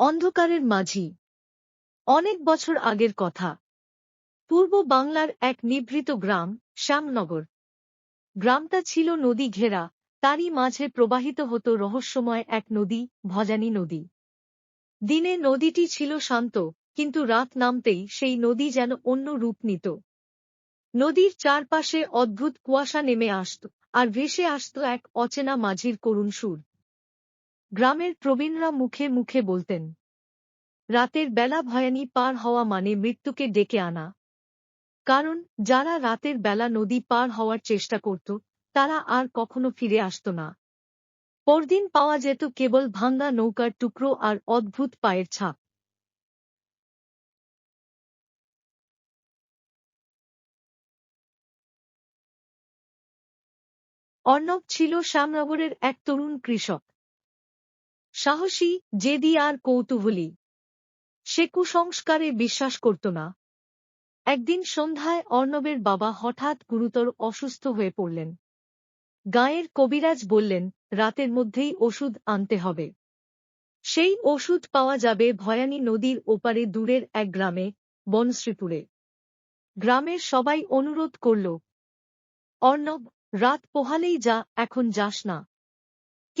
অন্ধকারের মাঝি। অনেক বছর আগের কথা। পূর্ব বাংলার এক নিভৃত গ্রাম, শ্যামনগর। গ্রামটা ছিল নদী ঘেরা, তারই মাঝে প্রবাহিত হতো রহস্যময় এক নদী, ভজানী নদী। দিনে নদীটি ছিল শান্ত, কিন্তু রাত নামতেই সেই নদী যেন অন্য রূপ নিত। নদীর চারপাশে অদ্ভুত কুয়াশা নেমে আসত, আর ভেসে আসত এক অচেনা মাঝির করুণ সুর। গ্রামের প্রবীণরা মুখে মুখে বলতেন, রাতের বেলা ভয়ানি পার হওয়া মানে মৃত্যুকে ডেকে আনা। কারণ যারা রাতের বেলা নদী পার হওয়ার চেষ্টা করত, তারা আর কখনো ফিরে আসত না। পরদিন পাওয়া যেত কেবল ভাঙ্গা নৌকার টুকরো আর অদ্ভুত পায়ের ছাপ। অর্ণব ছিল শ্যামনগরের এক তরুণ কৃষক। সাহসী, জেদি আর কৌতূহলী। সে কুসংস্কারে বিশ্বাস করত না। একদিন সন্ধ্যায় অর্ণবের বাবা হঠাৎ গুরুতর অসুস্থ হয়ে পড়লেন। গায়ের কবিরাজ বললেন, রাতের মধ্যেই ওষুধ আনতে হবে। সেই ওষুধ পাওয়া যাবে ভয়ানী নদীর ওপারে দূরের এক গ্রামে, বনশ্রীপুরে। গ্রামের সবাই অনুরোধ করল, অর্ণব, রাত পোহালেই যা, এখন যাস না।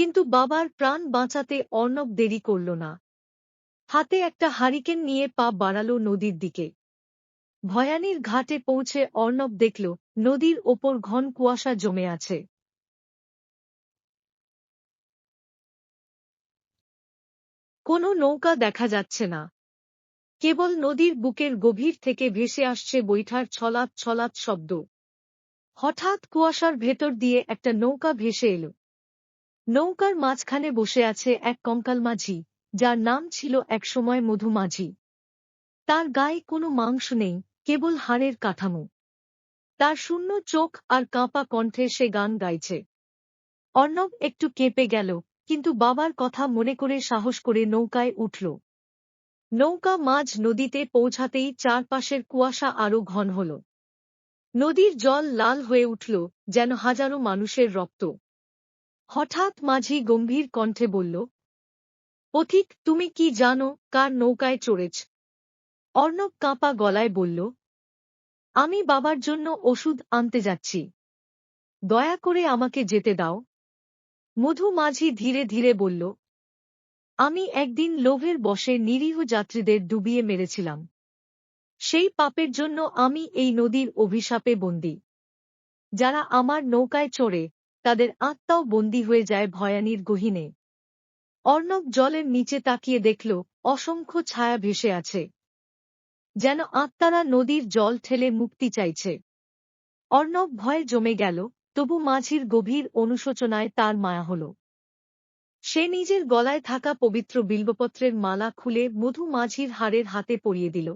কিন্তু বাবার প্রাণ বাঁচাতে অর্ণব দেরি করল না। হাতে একটা হারিকেন নিয়ে পা বাড়াল নদীর দিকে। ভয়ানীর ঘাটে পৌঁছে অর্ণব দেখল, নদীর ওপর ঘন কুয়াশা জমে আছে। কোনো নৌকা দেখা যাচ্ছে না। কেবল নদীর বুকের গভীর থেকে ভেসে আসছে বৈঠার ছলাৎ ছলাৎ শব্দ। হঠাৎ কুয়াশার ভেতর দিয়ে একটা নৌকা ভেসে এল। নৌকার মাঝখানে বসে আছে এক কঙ্কাল মাঝি, যার নাম ছিল একসময় মধু মাঝি। তার গায়ে কোনো মাংস নেই, কেবল হাড়ের কাঠামো। তার শূন্য চোখ আর কাঁপা কণ্ঠে সে গান গাইছে। অর্ণব একটু কেঁপে গেল, কিন্তু বাবার কথা মনে করে সাহস করে নৌকায় উঠল। নৌকা মাঝ নদীতে পৌঁছাতেই চারপাশের কুয়াশা আরও ঘন হল। নদীর জল লাল হয়ে উঠল, যেন হাজারো মানুষের রক্ত। হঠাৎ মাঝি গম্ভীর কণ্ঠে বলল পথিক তুমি কি জানো কার নৌকায় চড়েছ? অর্ণব কাঁপা গলায় বলল, আমি বাবার জন্য ওষুধ আনতে যাচ্ছি। দয়া করে আমাকে যেতে দাও। মধু মাঝি ধীরে ধীরে বলল, আমি একদিন লোভের বসে নিরীহ যাত্রীদের ডুবিয়ে মেরেছিলাম। সেই পাপের জন্য আমি এই নদীর অভিশাপে বন্দী। যারা আমার নৌকায় চড়ে তাদের আত্মাও বন্দী হয়ে যায় ভয়ানীর গহিনে। অর্ণব জলের নিচে তাকিয়ে দেখল, অসংখ্য ছায়া ভেসে আছে। যেন আত্মারা নদীর জল ঠেলে মুক্তি চাইছে। অর্ণব ভয়ে জমে গেল, তবু মাঝির গভীর অনুশোচনায় তার মায়া হল। সে নিজের গলায় থাকা পবিত্র বিল্বপত্রের মালা খুলে মধু মাঝির হাড়ের হাতে পরিয়ে দিল।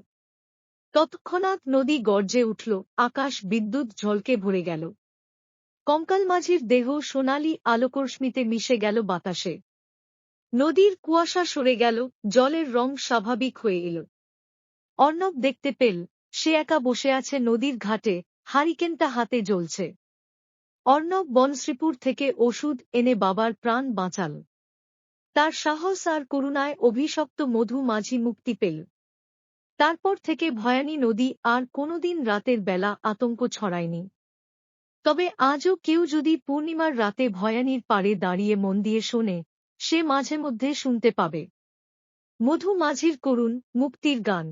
তৎক্ষণাৎ নদী গর্জে উঠল, আকাশ বিদ্যুৎ ঝলকে ভরে গেল। কঙ্কাল মাঝির দেহ সোনালি আলোকরশ্মিতে মিশে গেল বাতাসে। নদীর কুয়াশা সরে গেল, জলের রং স্বাভাবিক হয়ে এল। অর্ণব দেখতে পেল, সে একা বসে আছে নদীর ঘাটে, হারিকেনটা হাতে জ্বলছে। অর্ণব বনশ্রীপুর থেকে ওষুধ এনে বাবার প্রাণ বাঁচাল। তার সাহস আর করুণায় অভিশপ্ত মধু মাঝি মুক্তি পেল। তারপর থেকে ভয়ানী নদী আর কোনোদিন রাতের বেলা আতঙ্ক ছড়ায়নি। তবে আজও কেউ যদি পূর্ণিমার রাতে ভয়ানির পাড়ে দাঁড়িয়ে মন দিয়ে শোনে, সে মাঝে মধ্যে শুনতে পাবে। মধু মাঝির করুণ, মুক্তির গান।